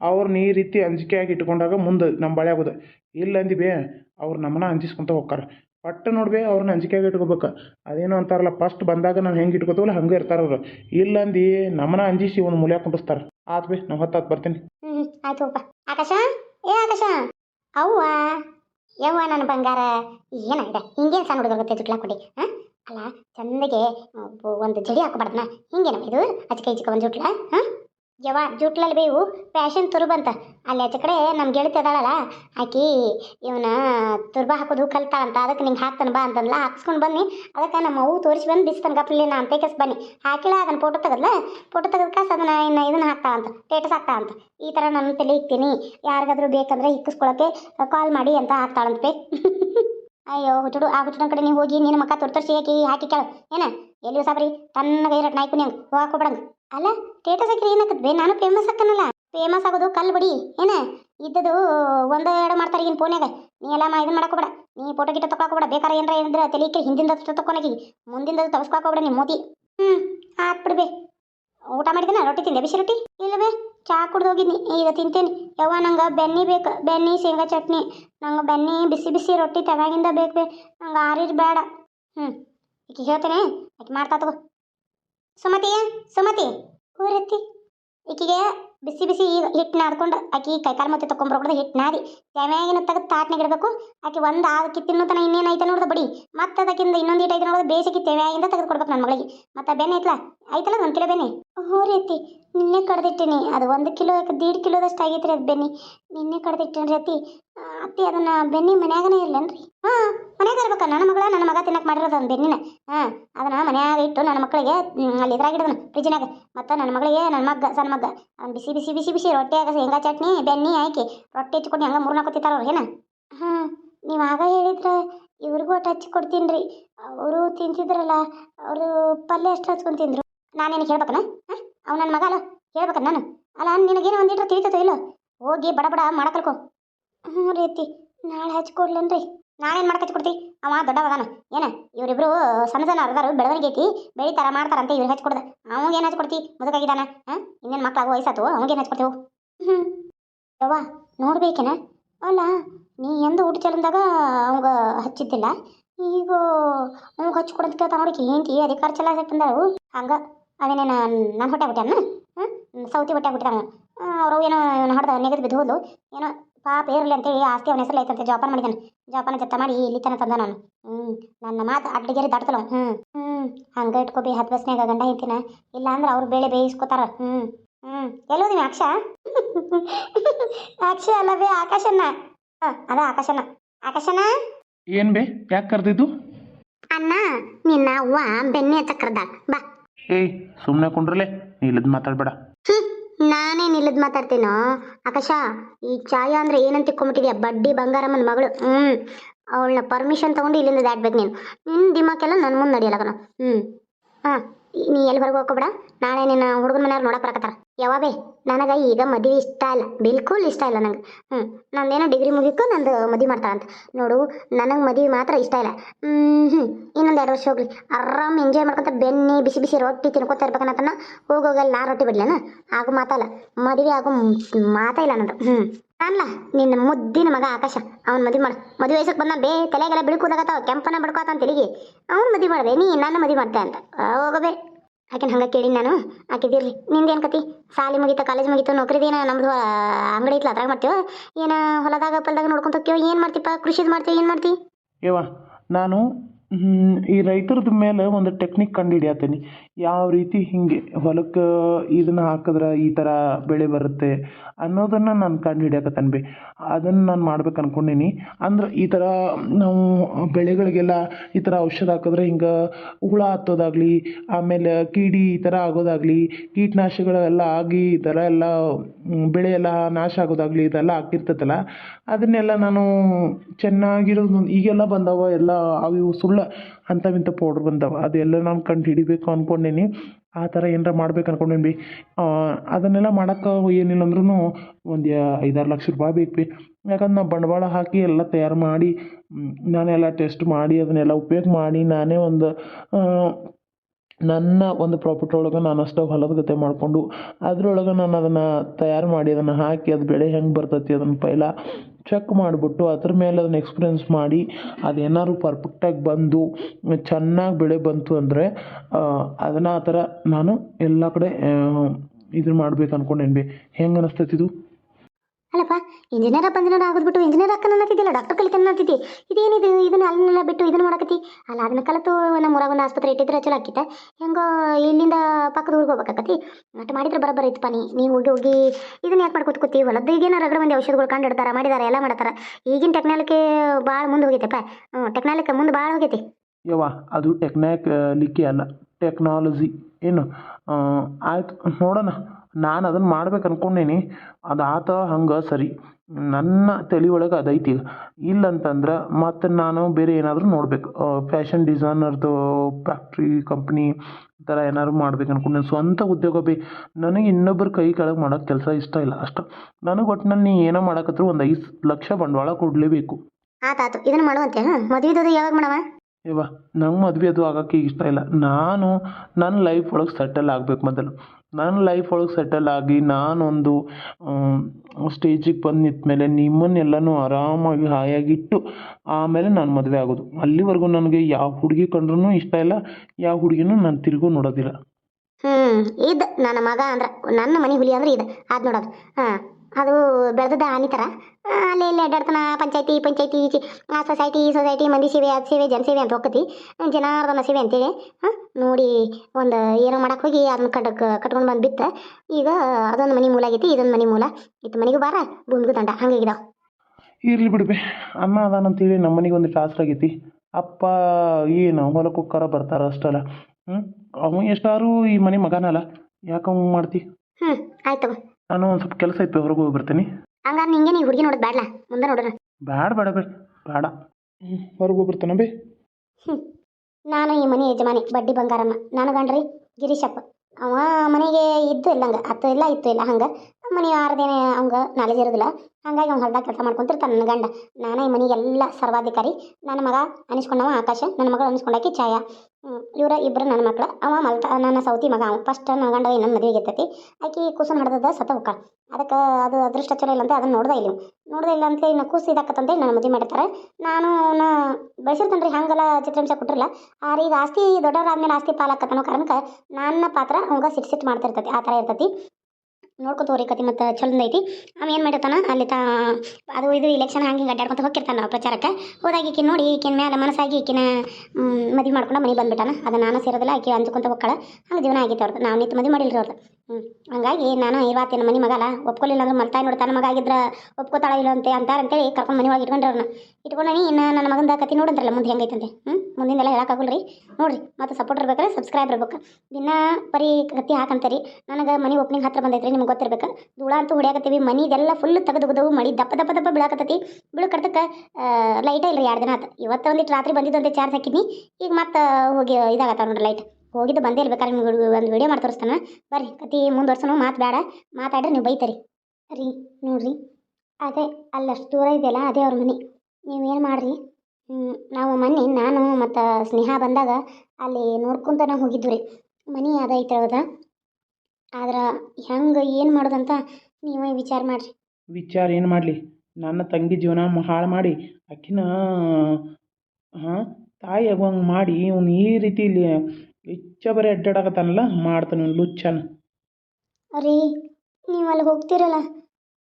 ಅವ್ರು ನೀ ರೀತಿ ಅಂಜಿಕೆಯಾಗಿ ಇಟ್ಕೊಂಡಾಗ ಮುಂದೆ ನಮ್ಮ ಬಳಿ ಆಗೋದು ಇಲ್ಲ ಅಂದಿಬೇ ಅವ್ರು ನಮ್ಮನ್ನ ಅಂಜಿಸ್ಕೊಂತ ಹೋಗ್ತಾರೆ. ಪಟ್ಟು ನೋಡ್ಬೇ ಅವ್ರನ್ನ ಅಂಜಿಕೆಗೆ ಇಟ್ಕೋಬೇಕು. ಅದೇನು ಅಂತಾರಲ್ಲ ಫಸ್ಟ್ ಬಂದಾಗ ನಾನು ಹೆಂಗೆ ಇಟ್ಕೋತೀವಲ್ಲ, ಹಂಗೆ ಇರ್ತಾರೆ ಅವರು. ಇಲ್ಲ ಅಂದು ನಮ್ಮನ್ನ ಅಂಜಿಸಿ ಒಂದು ಮೂಲೆ ಕುಂಡಿಸ್ತಾರೆ ಆತ್ ಬೇ, ನಾವು ಹತ್ತು ಹತ್ತು ಬರ್ತೀನಿ ಹ್ಞೂ ಆಯ್ತು ಆಕಾಶ? ಏ, ಆಕಾಶ? ಅವ್ವ? ಯವ್ವ ನನ್ನ ಬಂಗಾರ. ಏನಾಗಿದೆ ಹಿಂಗೇನು ಸಣ್ಣ ಹುಡುಗ ಗೊತ್ತೇ ಜುಟ್ಲ ಕೊಡಿ, ಹಾಂ? ಅಲ್ಲ, ಚಂದಗೆ ಒಂದು ಜಡಿ ಹಾಕೋಬಾರ್ದನ. ಹಿಂಗೇನವ ಇದು? ಅಚ್ಚ ಕೈ ಚಿಕ್ಕ ಒಂದು ಜುಟ್ಲ, ಹಾಂ? ಯವ್ವ, ಜುಟ್ಲಲ್ಲಿ ಬೇವು ಫ್ಯಾಷನ್ ತುರುಬಂತ. ಅಲ್ಲಿ ಆಚೆ ಕಡೆ ನಮ್ಮ ಗೆಳತಿ ಅದಾಳಲ್ಲ, ಆಕಿ ಇವನ ತುರ್ಬ ಹಾಕೋದು ಕಲ್ತಾಳಂತ, ಅದಕ್ಕೆ ನಿಂಗೆ ಹಾಕ್ತಾನೆ ಬಾ ಅಂತಂದ್ಲ. ಹಾಕ್ಸ್ಕೊಂಡು ಬನ್ನಿ, ಅದಕ್ಕೆ ನಮ್ಮ ಅವು ತೋರಿಸಿ ಬಂದು ಬಿಸ್ತಾನೆ ಗಪ್ಲಿ ನಾ ಅಂತ ಬನ್ನಿ. ಹಾಕಿಲ್ಲ, ಅದನ್ನು ಫೋಟೋ ತೆಗದ್ಲ. ಫೋಟೋ ತೆಗೆದ ಕಾಸು ಅದನ್ನ ಇನ್ನು ಇದನ್ನ ಹಾಕ್ತಾಳಂತ ಸ್ಟೇಟಸ್ ಹಾಕ್ತಾಳಂತ. ಈ ಥರ ನನ್ನ ತಲೆ ಇಕ್ತೀನಿ ಯಾರಿಗಾದ್ರೂ ಬೇಕಂದ್ರೆ ಇಕ್ಕಿಸ್ಕೊಳಕ್ಕೆ ಕಾಲ್ ಮಾಡಿ ಅಂತ ಹಾಕ್ತಾಳಂತೆ ಅಯ್ಯೋ, ಹುಚ್ಚುಡು, ಆ ಹುಚ್ಚುಡನ ಕಡೆ ನೀವು ಹೋಗಿ, ನಿನ್ನ ಮಕ್ಕ ತೋರ್ಸಿ ಹಾಕಿ ಹಾಕಿ ಕೇಳು. ಏನ? ಎಲ್ಲಿ ಸಾಬ್ರಿ ಕೈ ನಾಯ್ಕು ಹೋಗಿ ಹೋಗಾಕೋಬಿಡಂಗ ಅಲ್ಲ ಸ್ಟೇಟಸ್ ಹಾಕಿರಿ ಏನಾಕತ್ ಬೇ ನಾನು ಫೇಮಸ್ ಆಗ್ತಾನಲ್ಲ ಫೇಮಸ್ ಆಗೋದು ಕಲ್ಲು ಬಿಡಿ. ಏನ? ಇದ್ದದು ಒಂದು ಎರಡು ಮಾಡ್ತಾರೆ ಈಗಿನ ಫೋನ್ಯಾಗ ನೀ ಎಲ್ಲ ಮಾ ಇದನ್ನ ಮಾಡಕೋಬೇಡ ನೀ ಫೋಟೋ ಗಿಟ ತಗೊಳಕೋಬೇಡ ಬೇಕಾರೆ ಏನ್ರ ಏನಂದ್ರೆ ತಲೆ ಇಕ್ಕಿ ಹಿಂದಿಂದ ತಗೊಳಕಿ ಮುಂದಿಂದ ತಗಸ್ಕೋಬೇಡ ನೀ ಮೋತಿ. ಹ್ಞೂ ಹಾಕ್ಬಿಡ್ಬೆ ಬಿಡ್ಬೇ ಊಟ ಮಾಡಿದ್ದೇನ ರೊಟ್ಟಿ ತಿಂದೆ. ಬಿಸಿ ರೊಟ್ಟಿ? ಇಲ್ಲ ಬೇ. ಚಾ ಕುಡ್ದು ಹೋಗಿದ್ನಿ. ಈಗ ತಿಂತೇನೆ. ಯವ್ವ, ನಂಗೆ ಬೆನ್ನಿ ಬೇಕು. ಬೆನ್ನಿ ಶೇಂಗಾ ಚಟ್ನಿ. ನಂಗೆ ಬೆನ್ನಿ ಬಿಸಿ ಬಿಸಿ ರೊಟ್ಟಿ ತಗಾಗಿಂದ ಬೇಕು ನಂಗೆ ಆರಿರ್ ಬೇಡ ಹ್ಞೂ ಈಕೆ ಹೇಳ್ತೇನೆ. ಆಕೆ ಮಾಡ್ತಾ ತಗೋ. ಸುಮತಿ ಸುಮತಿ. ಊರತ್ತಿ ಈಕಿಗೆ ಬಿಸಿ ಬಿಸಿ ಹಿಟ್ಟು ನಾದ್ಕೊಂಡು ಆಕಿ ಕೈಕಾಲು ಮತ್ತೆ ತಗೊಂಡ್ಬರ್ಕೊಡ್ದು ಹಿಟ್ಟು ನಾದಿ. ತ್ಯಾಮ್ಯಾಗಿನ ತೆಗೆದು ತಾಟ್ನಾಗ ಇಡಬೇಕು. ಆಕೆ ಒಂದು ಆಕಿ ತಿನ್ನುತನ ಇನ್ನೇನು ಐತೆ ನೋಡ್ದು ಬಡಿ. ಮತ್ತೆ ಅದಕ್ಕಿಂತ ಇನ್ನೊಂದು ಹಿಟ್ಟು ಐತೆ ನೋಡೋದು ಬೇಸಿಗೆ ತ್ಯಾಮ್ಯಾಗಿಂದ ತೆಗೆದು ಕೊಡ್ಬೇಕು ನನ್ನ ಮಗಳಿಗೆ. ಮತ್ತೆ ಬೆನೆ ಐತಲ್ಲ ಐತಲ್ಲ ಒಂದು ಕಿಲೋ ಬೆನ್ನಿ ಹ್ಞೂ ನಿನ್ನೆ ಕಡ್ದಿಟ್ಟಿನಿ. ಅದು ಒಂದು ಕಿಲೋ ದೀಡ್ ಕಿಲೋದಷ್ಟು ಆಗೈತೆ ರೀ ಅದು ಬೆನ್ನಿ ನಿನ್ನೆ ಕಡ್ದಿಟ್ಟಿನಿ ರೀ ಅತ್ತಿ. ಅತ್ತಿ, ಅದನ್ನ ಬೆನ್ನಿ ಮನ್ಯಾಗನೇ ಇರ್ಲೇನ್ರಿ? ಹಾಂ, ಮನ್ಯಾಗ ಇರ್ಬೇಕ. ನನ್ನ ಮಗಳ, ನನ್ನ ಮಗ ತಿನ್ನಕ್ಕೆ ಮಾಡಿರೋದು ಒಂದು ಬೆನ್ನಿನ. ಹಾಂ, ಅದನ್ನ ಮನ್ಯಾಗ ಇಟ್ಟು ನನ್ನ ಮಕ್ಕಳಿಗೆ ಅಲ್ಲಿ ಇದ್ರಾಗ ಇಡೋದನ್ನ ಫ್ರಿಜ್ನಾಗ ಮತ್ತು ನನ್ನ ಮಗಳಿಗೆ, ನನ್ನ ಮಗ್ಗ, ಸಣ್ಣ ಮಗ್ಗ. ಅವ್ನು ಬಿಸಿ ಬಿಸಿ ಬಿಸಿ ಬಿಸಿ ರೊಟ್ಟಿಯಾಗ ಶೇಂಗಾ ಚಟ್ನಿ, ಬೆನ್ನಿ ಹಾಕಿ, ರೊಟ್ಟಿ ಹಚ್ಕೊಂಡು ಹಂಗೆ ಮೂರು ನಾಲ್ಕು ತಿಂತಾರ ಏನ? ಹಾಂ, ನೀವು ಆಗ ಹೇಳಿದ್ರೆ ಇವ್ರಿಗೂ ಒಟ್ಟು ಹಚ್ಚಿ ಕೊಡ್ತೀನಿ ರೀ ಅವರು ತಿಂತಿದ್ರಲ್ಲ, ಅವರು ಪಲ್ಯ ಅಷ್ಟು ಹಚ್ಕೊಂಡು ತಿಂದ್ರು. ನಾನೇನು ಹೇಳ್ಬೇಕನ? ಹಾಂ, ಅವ್ ನನ್ನ ಮಗ ಅಲ್ಲ? ಹೇಳ್ಬೇಕ ನಾನು? ಅಲ್ಲ, ನಿನಗೇನು ಒಂದಿಟ್ರೆ ತಿಳಿತೈತೋ ಇಲ್ಲೋ? ಹೋಗಿ ಬಡ ಬಡ ಮಾಡಕಲ್ಕೊ. ಹ್ಞೂ ರೀತಿ ನಾಳೆ ಹಚ್ಕೊಡ್ಲೇನ್ರಿ ನಾಳೆ ಏನು ಮಾಡಕ್ಕೆ ಹಚ್ಕೊಡ್ತಿ ಅವ ದೊಡ್ಡವದಾನ. ಏನ? ಇವರಿಬ್ರು ಸಣ್ಣ ಸಣ್ಣ ಅರ್ಧಾರು ಬೆಳವಣಿಗೆ ಐತಿ. ಬೆಳಿತಾರ ಮಾಡ್ತಾರಂತ ಇವ್ರಿಗೆ ಹಚ್ಕೊಡ್ದ ಅವಂಗೇನು ಹಚ್ಕೊಡ್ತಿ ಮುದುಕಾಗಿದ್ದಾನ. ಹಾಂ? ಇನ್ನೇನು ಮಕ್ಳಾಗೋ ವಯಸ್ಸಾತು ಅವಂಗೇನು ಹಚ್ಕೊಡ್ತೇವು ಹ್ಞೂ ಯವ್ವ, ನೋಡ್ಬೇಕೇನ? ಅಲ್ಲ, ನೀ ಎಂದು ಊಟ ಚಲಂದಾಗ ಅವಂಗ ಹಚ್ಚಿದ್ದಿಲ್ಲ? ಈಗ, ಅವಂಗ ಹಚ್ಕೊಡಂತ ಕೇಳ್ತಾ ನೋಡಿಕಿ ಏಂತಿ ಅಧಿಕಾರ ಚಲ ಬಂದಾವು ಹಂಗ, ಅವೇನೇನ ನನ್ನ ಹೊಟ್ಟೆ ಬಿಟ್ಟಾನ ಹಾಂ ಸೌತಿ ಹೊಟ್ಟೆ ಬಿಟ್ಟಿದ್ದಾನ ಅವ್ರು ಏನೋ ಹೊಡೆದ ನೆಗದು ಬಿದ್ದು ಹೋದ್ಲು. ಏನೋ ಪಾಪ ಇರಲಿ ಅಂತೇಳಿ ಆಸ್ತಿ ಅವನ ಹೆಸರು ಐತಂತೆ. ಜೋಪಾನ ಮಾಡಿದ್ದಾನೆ ಜೋಪಾನ ಜತ್ತ ಮಾಡಿ ಇಲ್ಲಿ ತನ ತಂದ ನಾನು ಹ್ಞೂ ನನ್ನ ಮಾತು ಅಡ್ಡಿಗೆರಿ ದಾಟ್ತಲ್ಲ. ಹ್ಞೂ ಹ್ಞೂ ಹಂಗೆ ಇಟ್ಕೋಬಿ ಹತ್ತು ಬಸ್ನಾಗ ಗಂಡ ಹಿಂತಿನ ಇಲ್ಲ ಅಂದ್ರೆ ಅವ್ರು ಬೇಳೆ ಬೇಯಿಸ್ಕೋತಾರ. ಹ್ಞೂ ಹ್ಞೂ ಎಲ್ಲೋದಿನಿ ಅಕ್ಷ? ಅಕ್ಷ ಅಲ್ಲ ಬೇ ಆಕಾಶಣ್ಣ. ಹಾಂ ಅದ ಆಕಾಶಣ್ಣ. ಆಕಾಶನ ಏನು ಬೇ ಯಾಕೆ ಕರೆದಿದ್ದು? ಅಣ್ಣ ನಿನ್ನ ಅವ್ವ ಬೆನ್ನೆ ಚಕ್ರದ ಬಾ. ಏಯ್ ಸುಮ್ಮನೆ ಕುಂಡ್ರಲೆ. ನೀ ಇಲ್ಲದ್ ಮಾತಾಡಬೇಡ. ಹ್ಮ್, ನಾನೇ ಮಾತಾಡ್ತೀನೋ? ಆಕಾಶ ಈ ಛಾಯಾ ಅಂದ್ರೆ ಏನಂತ ತಿಕ್ಕೊಂಬಿಟ್ಟಿದ್ಯಾ ಬಡ್ಡಿ ಬಂಗಾರಮ್ಮನ ಮಗಳು. ಹ್ಮ್. ಅವಳನ್ನ ಪರ್ಮಿಷನ್ ತಗೊಂಡು ಇಲ್ಲಿಂದ ದಾಟ್ಬೇಕು ನೀನು. ನಿನ್ನ ದಿಮಾಕೆಲ್ಲ ನನ್ನ ಮುಂದೆ ನಡೆಯಲ್ಲ ಹ್ಮ್. ಹಾ. ನೀ ಎಲ್ಲಿವರೆಗೂ ಹೋಗ್ಬೇಡ ನಾಳೆ ನಿನ್ನ ಹುಡುಗನ ಮನೆಯವ್ರು ನೋಡಕ್ ಬರಕತ್ತಾರ. ಯಾವಾಗೇ ನನಗೆ ಈಗ ಮದುವೆ ಇಷ್ಟ ಇಲ್ಲ. ಬಿಲ್ಕುಲ್ ಇಷ್ಟ ಇಲ್ಲ ನಂಗೆ. ಹ್ಞೂ ನಂದೇನೋ ಡಿಗ್ರಿ ಮುಗಿಕು ನಂದು ಮದುವೆ ಮಾಡ್ತಾರಂತ. ನೋಡು, ನನಗೆ ಮದುವೆ ಮಾತ್ರ ಇಷ್ಟ ಇಲ್ಲ. ಹ್ಞೂ ಇನ್ನೊಂದು ಎರಡು ವರ್ಷ ಹೋಗ್ಲಿ. ಆರಾಮ್ ಎಂಜಾಯ್ ಮಾಡ್ಕೊತ ಬೆನ್ನಿ ಬಿಸಿ ಬಿಸಿ ರೊಟ್ಟಿ ತಿನ್ಕೊತ ಇರ್ಬೇಕನ್ನತನ ಹೋಗೋಗಲ್ಲ ನಾ ರೊಟ್ಟಿ ಬಿಡ್ಲೇನ? ಆಗು ಮಾತಲ್ಲ ಮದುವೆ ಆಗು ಮಾತಾ ಇಲ್ಲ ನಂದು. ಹ್ಞೂ ಅಲ್ಲ, ನಿನ್ನ ಮುದ್ದಿನ ಮಗ ಆಕಾಶ. ಅವ್ನ ಮದುವೆ ಮಾಡು. ಮದುವೆ ವಯಸ್ಸಕ್ಕೆ ಬಂದ ಬೇ, ತಲೆಗೆಲ್ಲ ಬಿಳುಕೂದಾಗತ್ತಾವ ಕೆಂಪನ ಬಿಡ್ಕೋತ ಅಂತ ತಿಳಿಗಿ ಅವ್ನ್ ಮದುವೆ ಮಾಡ್ದೆ ನೀ ನನ್ನ ಮದುವೆ ಮಾಡ್ತೆ ಅಂತ. ಹೋಗಬೇ. ಆಕಿನ ಹಂಗೆ ಕೇಳಿ ನಾನು. ಆಕಿದಿರ್ಲಿ ನಿಂದೇನು ಕತಿ? ಸಾಲಿ ಮುಗಿತ, ಕಾಲೇಜ್ ಮುಗೀತು, ನೌಕರಿದೇನ ನಮ್ದು ಅಂಗಡಿ ಐತ್ಲ, ಅದ್ರಾಗ ಮಾಡ್ತೀವ ಏನ ಹೊಲದಾಗ ಪಲ್ದಾಗ ನೋಡ್ಕೊಂತ ಹೋಗ್ತೀವ ಏನು ಮಾಡ್ತೀಪ್ಪ? ಕೃಷಿದು ಮಾಡ್ತೀವಿ ಏನು ಮಾಡ್ತಿ? ಇವ ನಾನು ಈ ರೈತರದ ಮೇಲೆ ಒಂದು ಟೆಕ್ನಿಕ್ ಕಂಡುಹಿಡಿಯತ್ತೀನಿ ಯಾವ ರೀತಿ ಹಿಂಗೆ ಹೊಲಕ್ಕೆ ಇದನ್ನು ಹಾಕಿದ್ರೆ ಈ ಥರ ಬೆಳೆ ಬರುತ್ತೆ ಅನ್ನೋದನ್ನು ನಾನು ಕಂಡುಹಿಡಿಯಕತ್ತೇನೆ ಬಿ ಅದನ್ನು ನಾನು ಮಾಡ್ಬೇಕು ಅಂದ್ಕೊಂಡೀನಿ ಅಂದ್ರೆ ಈ ಥರ ನಾವು ಬೆಳೆಗಳಿಗೆಲ್ಲ ಈ ಥರ ಔಷಧ ಹಾಕಿದ್ರೆ ಹಿಂಗೆ ಹುಳ ಹತ್ತೋದಾಗಲಿ, ಆಮೇಲೆ ಕೀಡಿ ಈ ಥರ ಆಗೋದಾಗಲಿ ಕೀಟನಾಶಕಗಳೆಲ್ಲ ಆಗಿ ಈ ಥರ ಎಲ್ಲ ಬೆಳೆ ಎಲ್ಲ ನಾಶ ಆಗೋದಾಗಲಿ ಇದೆಲ್ಲ ಆಗ್ತಿರ್ತೈತಲ್ಲ, ಅದನ್ನೆಲ್ಲ ನಾನು ಚೆನ್ನಾಗಿರೋದು ಈಗೆಲ್ಲ ಬಂದವ ಎಲ್ಲ ಅವು ಇವು ಸುಳ್ಳು ಅಂಥವಿಂಥ ಪೌಡ್ರ್ ಬಂದವ. ಅದೆಲ್ಲ ನಾನು ಕಂಡು ಹಿಡಿಬೇಕು ಅಂದ್ಕೊಂಡೀನಿ ಆ ಥರ ಏನಾರ ಮಾಡ್ಬೇಕು ಅನ್ಕೊಂಡೇನಿ ಬಿ. ಅದನ್ನೆಲ್ಲ ಮಾಡೋಕೆ ಏನಿಲ್ಲ ಅಂದ್ರೂ ಒಂದು ಐದಾರು ಲಕ್ಷ ರೂಪಾಯಿ ಬೇಕು ಬಿ ಯಾಕಂದ್ರೆ ನಾವು ಬಂಡವಾಳ ಹಾಕಿ ಎಲ್ಲ ತಯಾರು ಮಾಡಿ ನಾನೆಲ್ಲ ಟೆಸ್ಟ್ ಮಾಡಿ, ಅದನ್ನೆಲ್ಲ ಉಪಯೋಗ ಮಾಡಿ, ನಾನೇ ಒಂದು ನನ್ನ ಒಂದು ಪ್ರಾಪರ್ಟಿ ಒಳಗೆ ನಾನು ಅಷ್ಟು ಹೊಲದ ಗತೆ ಮಾಡಿಕೊಂಡು, ಅದ್ರೊಳಗೆ ನಾನು ಅದನ್ನು ತಯಾರು ಮಾಡಿ, ಅದನ್ನು ಹಾಕಿ, ಅದು ಬೆಳೆ ಹೆಂಗೆ ಬರ್ತೈತಿ ಅದನ್ನು ಪೈಲ ಚೆಕ್ ಮಾಡಿಬಿಟ್ಟು, ಅದ್ರ ಮೇಲೆ ಅದನ್ನ ಎಕ್ಸ್ಪೀರಿಯನ್ಸ್ ಮಾಡಿ ಅದೇನಾದ್ರು ಪರ್ಫೆಕ್ಟಾಗಿ ಬಂದು, ಚೆನ್ನಾಗಿ ಬೆಳೆ ಬಂತು ಅಂದರೆ ಅದನ್ನು ಆ ಥರ ನಾನು ಎಲ್ಲ ಕಡೆ ಇದು ಮಾಡ್ಬೇಕು ಅನ್ಕೊಂಡೇನಿ ಬಿ ಹೆಂಗೆ ಅನಿಸ್ತೈತಿ ಇದು? ಅಲ್ಲಪ್ಪ ಇಂಜಿನಿಯರ್ ಬಂದಿನಾರ ಆಗೋದ್ಬಿಟ್ಟು ಇಂಜಿನಿಯರ್ ಅಕ್ಕ ಅನ್ನತ್ತಿದ್ದಿಲ್ಲ ಡಾಕ್ಟರ್ ಕಲಿತ ಅನ್ನತ್ತಿದ್ದಿ ಇದೇನಿದು, ಇದನ್ನ ಅಲ್ಲಿನೆಲ್ಲ ಬಿಟ್ಟು ಇದನ್ನ ಮಾಡಕತ್ತಿ? ಅಲ್ಲ ಅದನ್ನ ಕಲಿತು ನಮ್ಮ ಊರಾಗ ಒಂದು ಆಸ್ಪತ್ರೆ ಇಟ್ಟಿದ್ರೆ ಚಲೋ ಆಕಿತ್ತ. ಹೆಂಗೋ ಇಲ್ಲಿಂದ ಪಕ್ಕದ ಊರಿಗೆ ಹೋಗ್ಬೇಕಾಕತಿ ಮತ್ತೆ ಮಾಡಿದ್ರೆ ಬರೋಬ್ಬರ ಐತಪ್ಪ ನೀ. ನೀವು ಹೋಗಿ ಹೋಗಿ ಇದನ್ನ ಯಾಕೆ ಮಾಡ್ಕೊತ ಕೂತಿ? ಹೊಲದ್ದು ಈಗೇನೋ ರಗಡ ಮಂದಿ ಔಷಧಗಳು ಕಂಡು ಇಡ್ತಾರ ಮಾಡಿದಾರೆ, ಎಲ್ಲ ಮಾಡ್ತಾರ. ಈಗಿನ ಟೆಕ್ನಾಲಜಿ ಭಾಳ ಮುಂದೆ ಹೋಗೈತಪ್ಪ. ಹ್ಞೂ ಟೆಕ್ನಾಲಜಿ ಮುಂದೆ ಭಾಳ ಹೋಗೈತಿ. ಯವ್ವ, ಅದು ಟೆಕ್ನಾಲಿಕೆ ಅಲ್ಲ. ಟೆಕ್ನಾಲಜಿ ಏನು? ಆಯ್ತು, ನೋಡೋಣ. ನಾನು ಅದನ್ನು ಮಾಡ್ಬೇಕು ಅಂದ್ಕೊಂಡೇನಿ ಅದು ಆತ ಹಂಗೆ ಸರಿ. ನನ್ನ ತಲೆ ಒಳಗೆ ಅದೈತಿ. ಈಗ ಇಲ್ಲಂತಂದ್ರೆ ಮತ್ತು ನಾನು ಬೇರೆ ಏನಾದರೂ ನೋಡಬೇಕು. ಫ್ಯಾಷನ್ ಡಿಸೈನರ್ದು ಫ್ಯಾಕ್ಟ್ರಿ ಕಂಪ್ನಿ ಈ ಥರ ಏನಾದ್ರೂ ಮಾಡ್ಬೇಕು ಅನ್ಕೊಂಡೀನಿ. ಸ್ವಂತ ಉದ್ಯೋಗ ಬಿ ನನಗೆ ಇನ್ನೊಬ್ಬರ ಕೈ ಕೆಳಗೆ ಮಾಡೋದು ಕೆಲಸ ಇಷ್ಟ ಇಲ್ಲ ಅಷ್ಟೆ. ನನಗೆ ಒಟ್ಟಿನಲ್ಲಿ ನೀ ಏನೋ ಮಾಡಕತ್ರು ಒಂದು ಐದು ಲಕ್ಷ ಬಂಡವಾಳ ಕೊಡಲೇಬೇಕು. ಆತಾತು. ಇದನ್ನು ಮಾಡುವಂತೆ ಹಾಂ? ಮದುವೆದು ಯಾವಾಗ ಮಾಡವ? ಇವ ನಂಗೆ ಮದುವೆ ಅದು ಆಗೋಕ್ಕೆ ಇಷ್ಟ ಇಲ್ಲ. ನಾನು ನನ್ನ ಲೈಫ್ ಒಳಗೆ ಸೆಟಲ್ ಆಗಬೇಕು ಮೊದಲು. ನನ್ನ ಲೈಫ್ ಒಳಗೆ ಸೆಟಲ್ ಆಗಿ ನಾನೊಂದು ಸ್ಟೇಜಿಗೆ ಬಂದು ನಿಂತ ಮೇಲೆ ನಿಮ್ಮನ್ನೆಲ್ಲನೂ ಆರಾಮಾಗಿ ಹಾಯಾಗಿಟ್ಟು ಆಮೇಲೆ ನಾನು ಮದುವೆ ಆಗೋದು. ಅಲ್ಲಿವರೆಗೂ ನನಗೆ ಯಾವ ಹುಡುಗಿ ಕಂಡ್ರೂ ಇಷ್ಟ ಇಲ್ಲ, ಯಾವ ಹುಡುಗಿನೂ ನಾನು ತಿರುಗೂ ನೋಡೋದಿಲ್ಲ. ಹ್ಮ್, ಇದ್ ನನ್ನ ಮಗ ಅಂದ್ರೆ, ನನ್ನ ಮನೆ ಹುಲಿ ಅಂದ್ರೆ ಇದು, ಅದ್ ನೋಡೋದು. ಹಾ. ಅದು ಬೆಳೆದದ ಆನಿ ಥರ ಅಲ್ಲಿ ಇಲ್ಲಿ ಅಡ್ಡಾಡ್ತಾನ ಪಂಚಾಯತಿ ಪಂಚಾಯತಿ ಆ ಸೊಸೈಟಿ ಸೊಸೈಟಿ ಮಂದಿ ಸೇವೆ ಅದು ಸೇವೆ ಜನಸೇವೆ ಅಂತ ಹೋಗ್ತತಿ ಜನಾರ್ದನ ಸೇವೆ ಅಂತೇಳಿ. ಹಾಂ ನೋಡಿ ಒಂದು ಏನೋ ಮಾಡಕ್ಕೆ ಹೋಗಿ ಅದನ್ನ ಕಟ್ ಕಟ್ಕೊಂಡು ಬಂದು ಬಿತ್ತ ಈಗ ಅದೊಂದು ಮನೆ ಮೂಲ ಆಗೈತಿ ಇದೊಂದು ಮನೆ ಮೂಲ. ಇತ್ತು ಮನೆಗೂ ಬಾರ ಭೂಮಿಗೂ ದಂಡ ಹಂಗಾಗಿದಾವ ಇರಲಿ ಬಿಡ್ಬೆ ಅಮ್ಮ ಅದಾನಂತೇಳಿ ನಮ್ಮ ಮನೆಗೆ ಒಂದು ಶಾಸ್ತ್ರ ಆಗೈತಿ. ಅಪ್ಪ ಏನು ಹೊಲಕ್ಕೆ ಹೋಗ್ಕಾರ ಬರ್ತಾರ ಅಷ್ಟಲ್ಲ. ಹ್ಞೂ ಅವ ಎಷ್ಟಾರು ಈ ಮನೆ ಮಗನಲ್ಲ ಯಾಕೆ ಮಾಡ್ತಿ? ಹ್ಞೂ ಆಯ್ತು ತಗೋ. ನಾನು ಒಂದು ಸ್ವಲ್ಪ ಕೆಲಸ ಐತೆ ಹೊರಗೆ ಹೋಗಿ ಬರ್ತೀನಿ. ಹಂಗಾರೆ ನಿಂಗೆ ನೀ ಹುಡುಗಿ ನೋಡೋದು ಬೇಡಲ್ಲ ಮುಂದೆ ನೋಡೋಣ. ಬೇಡ ಬೇಡ ಬೇಡ ಬೇಡ ಹ್ಞೂ ಹೊರಗೆ ಹೋಗಿ ಬರ್ತಾನೆ ಬಿ. ನಾನು ಈ ಮನೆ ಯಜಮಾನಿ ಬಡ್ಡಿ ಬಂಗಾರಮ್ಮ. ನಾನು ಗಂಡ್ರಿ ಗಿರೀಶಪ್ಪ. ಅವ ಮನೆಗೆ ಇದ್ದು ಇಲ್ಲಂಗ ಅತ್ತ ಇಲ್ಲ ಇತ್ತು ಇಲ್ಲ ಹಂಗೆ. ಮನೆ ಯಾರ್ದೇನೆ ಅವಂಗ ನಾಲೆಜ್ ಇರೋದಿಲ್ಲ, ಹಂಗಾಗಿ ಅವ್ನು ಹೊಲ್ದಾಗ ಕೆಲಸ ಮಾಡ್ಕೊಂತಿರ್ತಾನೆ ನನ್ನ ಗಂಡ. ನಾನೇ ಈ ಮನೆಗೆಲ್ಲ ಸರ್ವಾಧಿಕಾರಿ. ನನ್ನ ಮಗ ಅನಿಸ್ಕೊಂಡವ ಆಕಾಶ, ನನ್ನ ಮಗಳು ಅನಿಸ್ಕೊಂಡಾಕಿ ಛಾಯಾ. ಇವರ ಇಬ್ಬರು ನನ್ನ ಮಕ್ಕಳು ಅವ ಮಲ್ತ, ನನ್ನ ಸೌತಿ ಮಗ ಅವ. ಫಸ್ಟ್ ನನ್ನ ಗಂಡ ಇನ್ನೊಂದು ಮದುವೆಗೆ ಇರ್ತೈತಿ ಆಕಿ ಕೂಸನ್ ಹಡ್ದದ ಸತ ಹೋಗ್ತಾಳ ಅದಕ್ಕೆ ಅದು ಅದೃಷ್ಟ ಚಲೋ ಇಲ್ಲ ಅಂತ ಅದನ್ನ ನೋಡ್ದೆ ಇಲ್ಲ ನೋಡ್ದೆ ಇಲ್ಲ ಅಂತ ಇನ್ನು ಕೂಸು ಇದಾಕತ್ತಂತೇಳಿ ನನ್ನ ಮದುವೆ ಮಾಡಿರ್ತಾರೆ. ನಾನು ಅವನ್ನ ಬೆಳೆಸಿರ್ತೇನೆ ರೀ ಹಂಗೆಲ್ಲ ಚಿತ್ರಾಂಶ ಕೊಟ್ಟಿರಲ್ಲ ಆದ್ರೆ ಈಗ ಆಸ್ತಿ ದೊಡ್ಡವರಾದ್ಮೇಲೆ ಆಸ್ತಿ ಪಾಲಾಕತ್ತನೋ ಕಾರಣಕ್ಕೆ ನನ್ನ ಪಾತ್ರ ಅವಂಗ ಸಿಟ್ ಸಿಟ್ ಮಾಡ್ತಿರ್ತೈತಿ, ಆ ಥರ ಇರ್ತೈತಿ. ನೋಡ್ಕೊತ ಹೋರಿ ಕತಿ, ಮತ್ತು ಚಲೋಂದ ಐತಿ. ಅವ ಏನು ಮಾಡಿರ್ತಾನ, ಅಲ್ಲಿ ತಾ, ಅದು ಇದು ಇಲೆಕ್ಷನ್ ಹಂಗೆ ಹಿಂಗೆ ಅಡ್ಡಾಡ್ಕೊತ ಹೋಗಿರ್ತಾನ ಪ್ರಚಾರಕ್ಕೆ. ಹೋದಾಗ ಈಕಿನ ನೋಡಿ, ಈಕಿನ ಮೇಲೆ ಮನಸ್ಸಾಗಿ ಈಕಿನ ಮದುವೆ ಮಾಡ್ಕೊಂಡು ಮನೆಗೆ ಬಂದ್ಬಿಟ್ಟಾನ. ಅದು ನಾನು ಸೇರೋದಿಲ್ಲ, ಆಕೆ ಅಂಜ್ಕೊಂತ ಹೋಗ್ಕಳ. ಹಂಗೆ ಜೀವನ ಆಗೈತೆ ಅವ್ರದ್ದು ನಾವು ನಿಂತು ಮದುವೆ ಮಾಡಿಲ್ರಿ ಅವ್ರದ್ದು ಹಂಗಾಗಿ ನಾನು ಇವತ್ತಿನ ಮನೆ ಮಗಲ್ಲ ಒಪ್ಕೊಳ್ಳಿಲ್ಲ ಅಂದ್ರೆ ಮಲ್ತಾಯಿ ನೋಡಿ, ತನ್ನ ಮಗ ಆಗಿದ್ರೆ ಒಪ್ಕೋತಾಳ ಇಲ್ಲ ಅಂತ ಅಂತಾರಂತೇಳಿ ಕರ್ಕೊಂಡು ಮನೆ ಒಳಗೆ ಇಟ್ಕೊಂಡ್ರವ್ರನ್ನ ಇಟ್ಕೊಂಡೀನಿ ಇನ್ನು ನನ್ನ ಮಗಂದ ಕತಿ ನೋಡಂದ್ರಲ್ಲ ಮುಂದೆ ಹೆಂಗೈತಂತೆ. ಹ್ಞೂ ಮುಂದಿಂದೆಲ್ಲ ಹೇಳಕ್ಕಾಗಲ್ಲ ರೀ ನೋಡಿರಿ, ಮತ್ತು ಸಪೋರ್ಟ್ ಇರ್ಬೇಕಾದ್ರೆ ಸಬ್ಸ್ಕ್ರೈಬ್ ಇರ್ಬೇಕು. ದಿನ ಬರೀ ಕತ್ತಿ ಹಾಕಂತೀರಿ. ನನಗೆ ಮನೆ ಓಪನಿಂಗ್ ಹತ್ರ ಬಂದೈತ್ರಿ, ನಿಮ್ಗೆ ಗೊತ್ತಿರ್ಬೇಕು. ಧೂಳ ಅಂತೂ ಹೊಡ್ಯಾಕತ್ತೀವಿ ಮನಿದೆಲ್ಲ ಫುಲ್ ತೆಗೆದು ಮಳಿ ದಪ್ಪ ದಪ್ಪ ದಪ್ಪ ಬೀಳಾಕತ್ತೈತಿ. ಬೀಳು ಲೈಟೇ ಇಲ್ಲ ಎರಡು ದಿನ ಆತು. ಇವತ್ತು ಒಂದಿಟ್ಟು ರಾತ್ರಿ ಅಂತ ಚಾರ್ಜ್ ಹಾಕಿದ್ನಿ. ಈಗ ಮತ್ತೆ ಹೋಗಿ ಇದಾಗತ್ತ ನೋಡ್ರಿ ಲೈಟ್ ಹೋಗಿದ್ದು ಬಂದೇ ಇರ್ಬೇಕಾದ್ರೆ ನಿಮ್ಗೆ ಒಂದು ವಿಡಿಯೋ ಮಾಡಿ ತೋರಿಸ್ತಾನೆ. ಬರ್ರಿ, ಕತಿ ಮುಂದುವರ್ಸೋನು ಮಾತು ಬೇಡ ಮಾತಾಡ್ರಿ, ನೀವು ಬೈತರಿ. ರೀ, ನೋಡ್ರಿ. ಅದೇ, ಅಲ್ಲಷ್ಟು ದೂರ ಇದೆಯಲ್ಲ, ಅದೇ ಅವ್ರ ಮನೆ. ನೀವೇನು ಮಾಡ್ರಿ? ನಾವು ಮನೆ ನಾನು ಮತ್ತು ಸ್ನೇಹ ಬಂದಾಗ ಅಲ್ಲಿ ನೋಡ್ಕೊಂತ ನಾವು ಹೋಗಿದ್ದು ರೀ. ಮನೆ ಅದೈತೆ ಅದ ಆದ್ರೆ ಹೆಂಗೆ, ಏನು ಮಾಡೋದಂತ ನೀವೇ ವಿಚಾರ ಮಾಡಿರಿ. ವಿಚಾರ ಏನು ಮಾಡಲಿ? ನನ್ನ ತಂಗಿ ಜೀವನ ಹಾಳು ಮಾಡಿ ಆಕಿನ ಹಾಂ ತಾಯಿ ಆಗುವಂಗೆ ಮಾಡಿ, ಇವ್ನು ಈ ರೀತಿ ಇಚ್ಛ ಬರೀ ಅಡ್ಡಾಡಕತ್ತಾನಲ್ಲ ಮಾಡ್ತಾನೆ ಲುಚ್ಚನ. ರೀ ನೀವು ಅಲ್ಲಿ ಹೋಗ್ತಿರಲ್ಲ?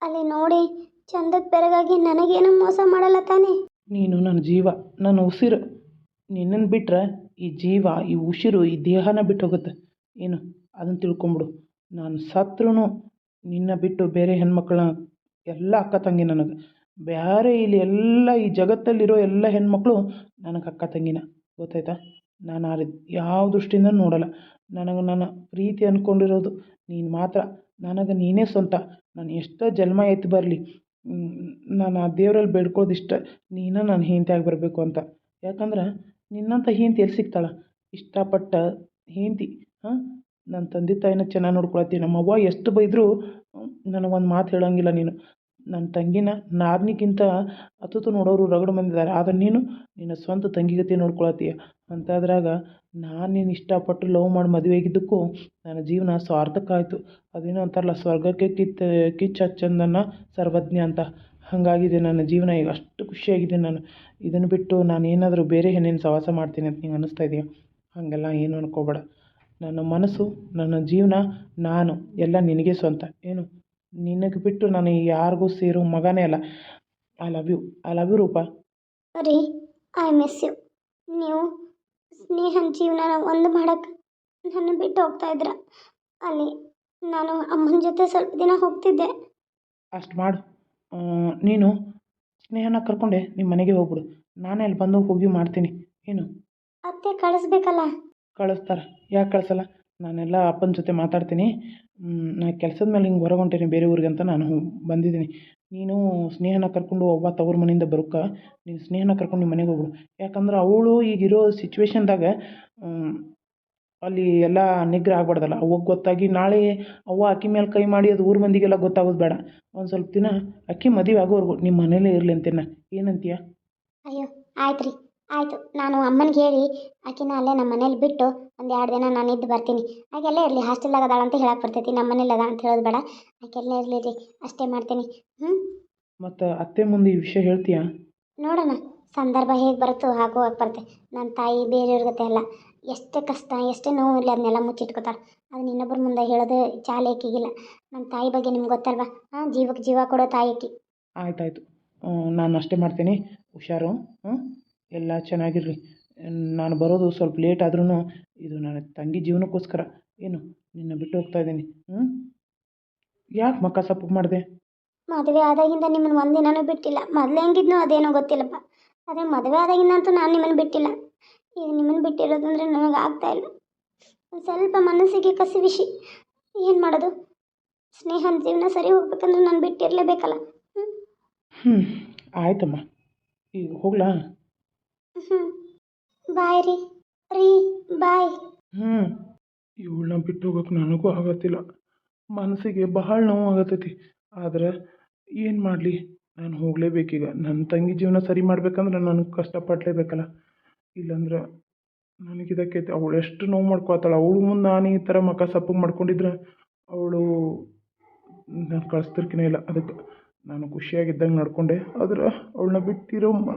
ಅಲ್ಲಿ ನೋಡಿ ಚಂದಕ್ಕೆ ಬೆರಗಾಗಿ ನನಗೇನು ಮೋಸ ಮಾಡಲ್ಲ ತಾನೇ? ನೀನು ನನ್ನ ಜೀವ ನನ್ನ ಉಸಿರು. ನಿನ್ನನ್ನು ಬಿಟ್ರೆ ಈ ಜೀವ ಈ ಉಸಿರು ಈ ದೇಹನ ಬಿಟ್ಟು ಹೋಗುತ್ತೆ ಏನು ಅದನ್ನು ತಿಳ್ಕೊಂಬಿಡು. ನಾನು ಸತ್ರೂ ನಿನ್ನ ಬಿಟ್ಟು ಬೇರೆ ಹೆಣ್ಮಕ್ಳನ್ನ ಎಲ್ಲ ಅಕ್ಕ ತಂಗಿ ನನಗೆ. ಬೇರೆ ಇಲ್ಲಿ ಎಲ್ಲ ಈ ಜಗತ್ತಲ್ಲಿರೋ ಎಲ್ಲ ಹೆಣ್ಮಕ್ಳು ನನಗೆ ಅಕ್ಕ ತಂಗಿನ. ಗೊತ್ತಾಯ್ತಾ? ನಾನು ಆ ಯಾವ ದೃಷ್ಟಿಯಿಂದ ನೋಡಲ್ಲ. ನನಗೆ ನನ್ನ ಪ್ರೀತಿ ಅಂದ್ಕೊಂಡಿರೋದು ನೀನು ಮಾತ್ರ. ನನಗೆ ನೀನೇ ಸ್ವಂತ. ನಾನು ಎಷ್ಟೋ ಜನ್ಮ ಎತ್ತಿ ಬರಲಿ. ನಾನು ಆ ದೇವರಲ್ಲಿ ಬೇಡ್ಕೊಳ್ಳೋದು ಇಷ್ಟ ನೀನು ನನ್ನ ಹೆಂಡತಿಯಾಗಿ ಬರಬೇಕು ಅಂತ. ಯಾಕಂದ್ರೆ ನಿನ್ನಂಥ ಹೆಂಡತಿ ಎಲ್ಲಿ ಸಿಗ್ತಾಳೆ? ಇಷ್ಟಪಟ್ಟ ಹೆಂಡತಿ, ಹಾಂ? ನನ್ನ ತಂದೆ ತಾಯಿನ ಚೆನ್ನಾಗಿ ನೋಡ್ಕೊಳತ್ತಿ. ನಮ್ಮ ಅವ್ವ ಎಷ್ಟು ಬೈದರೂ ನನಗೊಂದು ಮಾತು ಹೇಳೋಂಗಿಲ್ಲ ನೀನು. ನನ್ನ ತಂಗಿನ ನಾದ್ನಿಗಿಂತ ಹತ್ತತ್ತು ನೋಡೋರು ರಗಡು ಮಂದಿದ್ದಾರೆ ಆದ್ರೆ ನೀನು ನಿನ್ನ ಸ್ವಂತ ತಂಗಿಗತಿ ನೋಡ್ಕೊಳತ್ತೀಯ. ಅಂಥದ್ರಾಗ ನಾನು ನೀನು ಇಷ್ಟಪಟ್ಟು ಲವ್ ಮಾಡಿ ಮದುವೆ ಆಗಿದ್ದಕ್ಕೂ ನನ್ನ ಜೀವನ ಸಾರ್ಥಕ ಆಯಿತು. ಅದೇನೋ ಅಂತಾರಲ್ಲ, ಸ್ವರ್ಗಕ್ಕೆ ಕಿತ್ತ, ಕಿಚ್ಚ ಚಂದನ ಸರ್ವಜ್ಞ ಅಂತ. ಹಾಗಾಗಿದೆ ನನ್ನ ಜೀವನ, ಈಗ ಅಷ್ಟು ಖುಷಿಯಾಗಿದೆ ನಾನು. ಇದನ್ನು ಬಿಟ್ಟು ನಾನು ಏನಾದರೂ ಬೇರೆ ಹೆಣ್ಣಿನ ಸಹವಾಸ ಮಾಡ್ತೀನಿ ಅಂತ ನಿಂಗೆ ಅನ್ನಿಸ್ತಾ ಇದೆಯಾ? ಹಾಗೆಲ್ಲ ಏನು ಅನ್ಕೋಬೇಡ. ನನ್ನ ಮನಸ್ಸು, ನನ್ನ ಜೀವನ, ನಾನು ಎಲ್ಲ ನಿನಗೆ ಸ್ವಂತ. ಏನು? ನಿನಗೆ ಬಿಟ್ಟು ನಾನು ಯಾರಿಗೂ ಸೇರೋ ಮಗನೇ ಅಲ್ಲ. I love you I love you Rupa. ರೀ ಐ ಮಿಸ್ ಯು ನೀವು ಸ್ನೇಹನ ಜೀವನ ಒಂದು ಮಾಡಕ್ಕೆ ನನ್ನ ಬಿಟ್ಟು ಹೋಗ್ತಾ ಇದ್ರ ಅಲ್ಲಿ ನಾನು ಅಮ್ಮನ ಜೊತೆ ಸ್ವಲ್ಪ ದಿನ ಹೋಗ್ತಿದ್ದೆ. ಅಷ್ಟು ಮಾಡು. ಆ, ನೀನು ಸ್ನೇಹನ ಕರ್ಕೊಂಡೆ ನಿಮ್ಮ ಮನೆಗೆ ಹೋಗ್ಬಿಡು. ನಾನೇ ಅಲ್ಲಿ ಬಂದು ಹೋಗಿ ಮಾಡ್ತೀನಿ. ಏನು? ಅತ್ತೆ ಕಳಿಸ್ಬೇಕಲ್ಲ? ಕಳಿಸ್ತಾರೆ. ಯಾಕೆ ಕಳಿಸಲ್ಲ? ನಾನೆಲ್ಲ ಅಪ್ಪನ ಜೊತೆ ಮಾತಾಡ್ತೀನಿ. ನಾ ಕೆಲಸದ ಮೇಲೆ ಹಿಂಗೆ ಹೊರಗೆ ಹೊಂಟೀನಿ ಬೇರೆ ಊರಿಗೆ ಅಂತ ನಾನು ಬಂದಿದ್ದೀನಿ. ನೀನು ಸ್ನೇಹನ ಕರ್ಕೊಂಡು ಅವ್ವ ತವ್ರ ಮನೆಯಿಂದ ಬರೋಕ್ಕೆ ನೀನು ಸ್ನೇಹನ ಕರ್ಕೊಂಡು ನಿಮ್ಮ ಮನೆಗೆ ಹೋಗ್ಬಿಡು. ಯಾಕಂದ್ರೆ ಅವಳು ಈಗಿರೋ ಸಿಚುವೇಶನ್ದಾಗ ಅಲ್ಲಿ ಎಲ್ಲ ನಿಗ್ರಹ ಆಗ್ಬಾರ್ದಲ್ಲ. ಅವಾಗ ಗೊತ್ತಾಗಿ ನಾಳೆ ಅವ್ವ ಅಕ್ಕಿ ಮೇಲೆ ಕೈ ಮಾಡಿ ಅದು ಊರ ಮಂದಿಗೆಲ್ಲ ಗೊತ್ತಾಗೋದು ಬೇಡ. ಒಂದು ಸ್ವಲ್ಪ ದಿನ ಅಕ್ಕಿ ಮದುವೆ ಆಗೋವರೆಗೂ ನಿಮ್ಮ ಮನೇಲೇ ಇರಲಿ ಅಂತೀನ. ಏನಂತೀಯ? ಅಯ್ಯೋ ಆಯ್ತು ರೀ ಆಯಿತು ನಾನು ಅಮ್ಮನಿಗೆ ಹೇಳಿ ಆಕಿನ ಅಲ್ಲೇ ನಮ್ಮ ಮನೇಲಿ ಬಿಟ್ಟು ಒಂದು ಎರಡು ದಿನ ನಾನು ಇದ್ದು ಬರ್ತೀನಿ. ಆಕೆಲ್ಲೇ ಇರಲಿ ಹಾಸ್ಟೆಲ್ದಾಗ ಅದಾಳ ಅಂತ ಹೇಳಕ್ಕೆ ಬರ್ತೈತಿ ನಮ್ಮ ಮನೇಲಿ ಅದ ಅಂತ ಹೇಳೋದು ಬೇಡ. ಆಕೆಲ್ಲೇ ಇರಲಿ ರೀ ಅಷ್ಟೇ ಮಾಡ್ತೀನಿ. ಹ್ಞೂ ಮತ್ತು ಅತ್ತೆ ಮುಂದೆ ಈ ವಿಷಯ ಹೇಳ್ತೀಯಾ? ನೋಡೋಣ ಸಂದರ್ಭ ಹೇಗೆ ಬರುತ್ತೋ ಹಾಗೂ ಹೋಗಿ ಬರುತ್ತೆ. ನನ್ನ ತಾಯಿ ಬೇರೆಯವ್ರ ಗತೆ ಅಲ್ಲ ಎಷ್ಟೇ ಕಷ್ಟ ಎಷ್ಟೇ ನೋವು ಇರಲಿ ಅದನ್ನೆಲ್ಲ ಮುಚ್ಚಿಟ್ಕೋತಾರೆ ಅದನ್ನ ಇನ್ನೊಬ್ಬರ ಮುಂದೆ ಹೇಳೋದು ಚಾಲೆ ಆಕಿಗಿಲ್ಲ. ನನ್ನ ತಾಯಿ ಬಗ್ಗೆ ನಿಮ್ಗೆ ಗೊತ್ತಲ್ವಾ? ಹಾಂ ಜೀವಕ್ಕೆ ಜೀವ ಕೊಡೋ ತಾಯಿ ಆಕಿ. ಆಯ್ತಾಯ್ತು. ನಾನು ಅಷ್ಟೇ ಮಾಡ್ತೀನಿ. ಹುಷಾರು ಹ್ಞೂ ಎಲ್ಲ ಚೆನ್ನಾಗಿರಲಿ. ನಾನು ಬರೋದು ಸ್ವಲ್ಪ ಲೇಟ್ ಆದ್ರೂ ಇದು ನನ್ನ ತಂಗಿ ಜೀವನಕ್ಕೋಸ್ಕರ. ಏನು ನಿನ್ನ ಬಿಟ್ಟು ಹೋಗ್ತಾ ಇದ್ದೀನಿ. ಹ್ಞೂ ಯಾಕೆ ಮಕ್ಕ ಸಪ್ಪು ಮಾಡಿದೆ? ಮದುವೆ ಆದಾಗಿಂದ ನಿಮ್ಮನ್ನು ಒಂದಿನೂ ಬಿಟ್ಟಿಲ್ಲ. ಮೊದಲು ಹೆಂಗಿದ್ನೋ ಅದೇನೋ ಗೊತ್ತಿಲ್ಲಪ್ಪ. ಅದೇ ಮದುವೆ ಆದಾಗಿಂದ ಅಂತೂ ನಾನು ನಿಮ್ಮನ್ನು ಬಿಟ್ಟಿಲ್ಲ. ಈಗ ನಿಮ್ಮನ್ನು ಬಿಟ್ಟಿರೋದಂದ್ರೆ ನನಗೆ ಆಗ್ತಾ ಇಲ್ಲ. ಸ್ವಲ್ಪ ಮನಸ್ಸಿಗೆ ಕಸಿ ವಿಷಿ ಏನು ಮಾಡೋದು? ಸ್ನೇಹನ ಜೀವನ ಸರಿ ಹೋಗ್ಬೇಕಂದ್ರೆ ನಾನು ಬಿಟ್ಟಿರಲೇಬೇಕಲ್ಲ. ಹ್ಞೂ ಹ್ಞೂ ಆಯ್ತಮ್ಮ. ಈಗ ಹೋಗ್ಲಾ? ಬಾಯ್ ರೀ. ರೀ, ಬಾಯ್. ಹ್ಞೂ ಇವಳನ್ನ ಬಿಟ್ಟು ಹೋಗೋಕೆ ನನಗೂ ಆಗತ್ತಿಲ್ಲ. ಮನಸ್ಸಿಗೆ ಬಹಳ ನೋವು ಆಗತ್ತೈತಿ. ಆದ್ರೆ ಏನು ಮಾಡಲಿ? ನಾನು ಹೋಗ್ಲೇಬೇಕೀಗ. ನನ್ನ ತಂಗಿ ಜೀವನ ಸರಿ ಮಾಡ್ಬೇಕಂದ್ರೆ ನನಗೆ ಕಷ್ಟಪಡಲೇಬೇಕಲ್ಲ. ಇಲ್ಲಾಂದ್ರೆ ನನಗೆ ಇದಕ್ಕೆ ಅವಳು ಎಷ್ಟು ನೋವು ಮಾಡ್ಕೊತಾಳೆ ಅವಳು ಮುಂದೆ ನಾನು ಈ ಥರ ಮಕ ಸಪ್ಪಗೆ ಮಾಡ್ಕೊಂಡಿದ್ರೆ ಅವಳು ನಾನು ಕಳಿಸ್ತಿರ್ಕಿನೇ ಇಲ್ಲ. ಅದಕ್ಕೆ ನಾನು ಖುಷಿಯಾಗಿದ್ದಂಗೆ ನಡ್ಕೊಂಡೆ ಆದ್ರೆ ಅವಳನ್ನ ಬಿಟ್ಟಿರೋ ಮ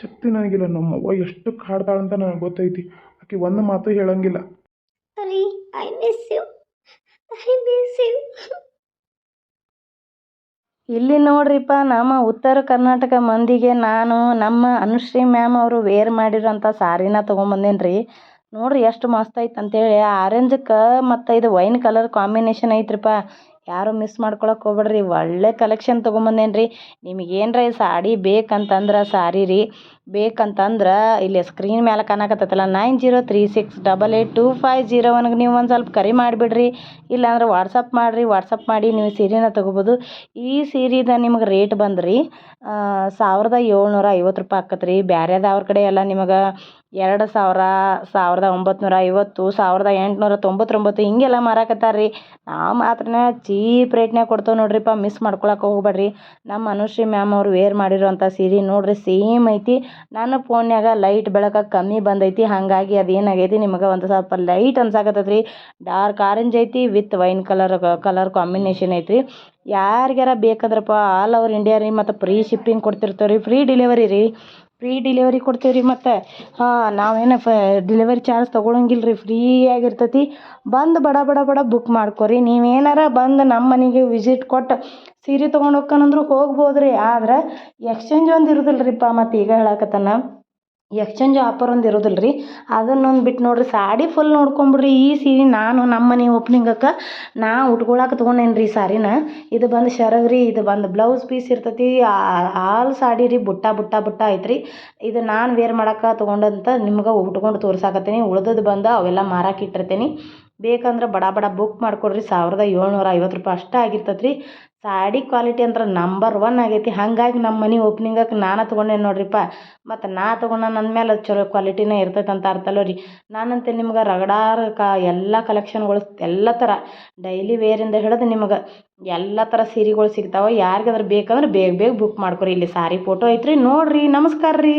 ಶಕ್ತಿ ನನಗಿಲ್ಲ. ನಮ್ಮವ್ವ ಎಷ್ಟು ಕಾಡ್ತಾಳಂತ ನನಗೆ ಗೊತ್ತೈತಿ. ಆಕೆ ಒಂದು ಮಾತು ಹೇಳಂಗಿಲ್ಲ. I miss you I miss you ಇಲ್ಲಿ ನೋಡ್ರಿಪ್ಪ ನಮ್ಮ ಉತ್ತರ ಕರ್ನಾಟಕ ಮಂದಿಗೆ ನಾನು ನಮ್ಮ ಅನುಶ್ರೀ ಮ್ಯಾಮ್ ಅವರು ವೇರ್ ಮಾಡಿರೋಂಥ ಸಾರಿನ ತೊಗೊಂಬಂದೇನಿ ರೀ ನೋಡ್ರಿ ಎಷ್ಟು ಮಸ್ತ್ ಐತೆ ಅಂತೇಳಿ. ಆರೆಂಜಕ್ಕೆ ಮತ್ತು ಇದು ವೈನ್ ಕಲರ್ ಕಾಂಬಿನೇಷನ್ ಐತ್ರಿಪ್ಪ. ಯಾರು ಮಿಸ್ ಮಾಡ್ಕೊಳಕ್ಕೆ ಹೋಗ್ಬೇಡ್ರಿ. ಒಳ್ಳೆ ಕಲೆಕ್ಷನ್ ತೊಗೊಂಬಂದೇನಿ ರೀ ನಿಮಗೆ ಏನರ ಸಾಡಿ ಬೇಕಂತಂದ್ರೆ ಸಾರಿ ರೀ. ಬೇಕಂತಂದ್ರೆ ಇಲ್ಲಿ ಸ್ಕ್ರೀನ್ ಮೇಲೆ ಕಾಣಕತ್ತೈತಲ್ಲ nine zero three six double eight two five zero ಒನ್ಗೆ ನೀವು ಒಂದು ಸ್ವಲ್ಪ ಕರೆ ಮಾಡಿಬಿಡ್ರಿ. ಇಲ್ಲಾಂದ್ರೆ ವಾಟ್ಸಪ್ ಮಾಡಿರಿ. ವಾಟ್ಸಪ್ ಮಾಡಿ ನೀವು ಸೀರೆನ ತೊಗೋಬೋದು. ಈ ಸೀರೆದ ನಿಮ್ಗೆ ರೇಟ್ ಬಂದ್ರಿ. ಸಾವಿರದ ಏಳ್ನೂರ ಐವತ್ತು ರೂಪಾಯಿ ಆಕತ್ತೆ ರೀ ಅವ್ರ ಕಡೆ ಎಲ್ಲ ನಿಮಗೆ ಎರಡು ಸಾವಿರ, ಸಾವಿರದ ಒಂಬತ್ತು ನೂರ ಐವತ್ತು, ಸಾವಿರದ ಎಂಟುನೂರ ತೊಂಬತ್ತೊಂಬತ್ತು ಹಿಂಗೆಲ್ಲ ಮಾರಾಕತ್ತಾರ ರೀ ನಾವು ಮಾತ್ರನೇ ಚೀಪ್ ರೇಟ್ನಾಗ ಕೊಡ್ತೇವೆ ನೋಡ್ರಿಪ್ಪ. ಮಿಸ್ ಮಾಡ್ಕೊಳಕ್ಕೆ ಹೋಗ್ಬೇಡ್ರಿ. ನಮ್ಮ ಅನುಶ್ರೀ ಮ್ಯಾಮ್ ಅವ್ರು ವೇರ್ ಮಾಡಿರೋಂಥ ಸೀರೆ ನೋಡ್ರಿ ಸೇಮ್ ಐತಿ. ನನ್ನ ಫೋನ್ಯಾಗ ಲೈಟ್ ಬೆಳಕು ಕಮ್ಮಿ ಬಂದೈತಿ, ಹಾಗಾಗಿ ಅದು ಏನಾಗೈತಿ ನಿಮಗೆ ಒಂದು ಸ್ವಲ್ಪ ಲೈಟ್ ಅನ್ಸಾಕತ್ತೈತಿ ರೀ ಡಾರ್ಕ್ ಆರೆಂಜ್ ಐತಿ, with wine colour colour combination ಐತಿ ಯಾರಿಗಾರ ಬೇಕಂದ್ರಪ್ಪ ಆಲ್ ಓವರ್ ಇಂಡಿಯಾ ರೀ, ಮತ್ತು ಫ್ರೀ ಶಿಪ್ಪಿಂಗ್ ಕೊಡ್ತಿರ್ತೇವೆ ರೀ ಫ್ರೀ ಡಿಲೆವರಿ ರೀ ಫ್ರೀ ಡಿಲೆವರಿ ಕೊಡ್ತೀವಿ ರೀ ಮತ್ತು. ಹಾಂ, ನಾವೇನು ಫ ಡಿಲೆವರಿ ಚಾರ್ಜ್ ತೊಗೊಳಂಗಿಲ್ಲ ರೀ ಫ್ರೀ ಆಗಿರ್ತೈತಿ. ಬಂದು ಬಡ ಬಡ ಬಡ ಬುಕ್ ಮಾಡ್ಕೊರಿ. ನೀವೇನಾರ ಬಂದು ನಮ್ಮ ಮನೆಗೆ ವಿಸಿಟ್ ಕೊಟ್ಟು ಸೀರೆ ತೊಗೊಂಡು ಹೋಕ್ಕನಂದ್ರು ಹೋಗ್ಬೋದು ರೀ ಆದ್ರೆ ಎಕ್ಸ್ಚೇಂಜ್ ಒಂದು ಇರುದಿಲ್ಲ ರೀಪ್ಪ ಮತ್ತು ಈಗ ಹೇಳಕತ್ತಾನ. ಎಕ್ಸ್ಚೇಂಜ್ ಆಫರ್ ಒಂದು ಇರೋದಿಲ್ಲ ರೀ ಅದನ್ನೊಂದು ಬಿಟ್ಟು ನೋಡಿರಿ, ಸಾಡಿ ಫುಲ್ ನೋಡ್ಕೊಂಬಿಡ್ರಿ. ಈ ಸೀರೆ ನಾನು ನಮ್ಮ ಮನೆ ಓಪ್ನಿಂಗಕ್ಕೆ ನಾ ಉಟ್ಕೊಳಕ್ಕೆ ತೊಗೊಂಡೇನಿ ರೀ ಸಾರಿನ. ಇದು ಬಂದು ಶರಗ್ ರೀ, ಇದು ಬಂದು ಬ್ಲೌಸ್ ಪೀಸ್ ಇರ್ತೈತಿ. ಆಲ್ ಸಾಡಿ ರೀ, ಬುಟ್ಟ ಬುಟ್ಟ ಬುಟ್ಟ ಐತ್ರಿ. ಇದು ನಾನು ವೇರ್ ಮಾಡಕ್ಕೆ ತೊಗೊಂಡಂತ ನಿಮ್ಗೆ ಉಟ್ಕೊಂಡು ತೋರ್ಸಾಕತ್ತೀನಿ. ಉಳ್ದದ್ದು ಬಂದು ಅವೆಲ್ಲ ಮಾರಕ್ಕೆ ಇಟ್ಟಿರ್ತೀನಿ. ಬೇಕಂದ್ರೆ ಬಡ ಬಡ ಬುಕ್ ಮಾಡಿಕೊಡ್ರಿ. ಸಾವಿರದ ಏಳ್ನೂರ ಐವತ್ತು ರೂಪಾಯಿ ಅಷ್ಟೇ ಆಗಿರ್ತೈತೆ ರೀ ಸಾಡಿ ಕ್ವಾಲಿಟಿ ಅಂದ್ರೆ ನಂಬರ್ ಒನ್ ಆಗೈತಿ. ಹಾಗಾಗಿ ನಮ್ಮ ಮನೆ ಓಪ್ನಿಂಗಕ್ಕೆ ನಾನು ತೊಗೊಂಡೇನಿ ನೋಡಿರಿಪ್ಪ ಮತ್ತು ನಾ ತೊಗೊಂಡಾನ ಅಂದ್ಮೇಲೆ ಅದು ಚಲೋ ಕ್ವಾಲಿಟಿನೇ ಇರ್ತೈತೆ ಅಂತ ಅರ್ಥ ಅಲ್ಲ ರೀ ನಾನಂತೆ ನಿಮ್ಗೆ ರಗಡಾರ್ ಕ ಎಲ್ಲ ಕಲೆಕ್ಷನ್ಗಳು ಎಲ್ಲ ಥರ ಡೈಲಿ ವೇರಿಂದ ಹಿಡಿದು ನಿಮಗೆ ಎಲ್ಲ ಥರ ಸೀರೆಗಳು ಸಿಗ್ತಾವೆ. ಯಾರಿಗಾದ್ರೂ ಬೇಕಂದ್ರೆ ಬೇಗ ಬೇಗ ಬುಕ್ ಮಾಡ್ಕೊರಿ. ಇಲ್ಲಿ ಸಾರಿ ಫೋಟೋ ಐತ್ರಿ. ನೋಡಿರಿ, ನಮಸ್ಕಾರ ರೀ.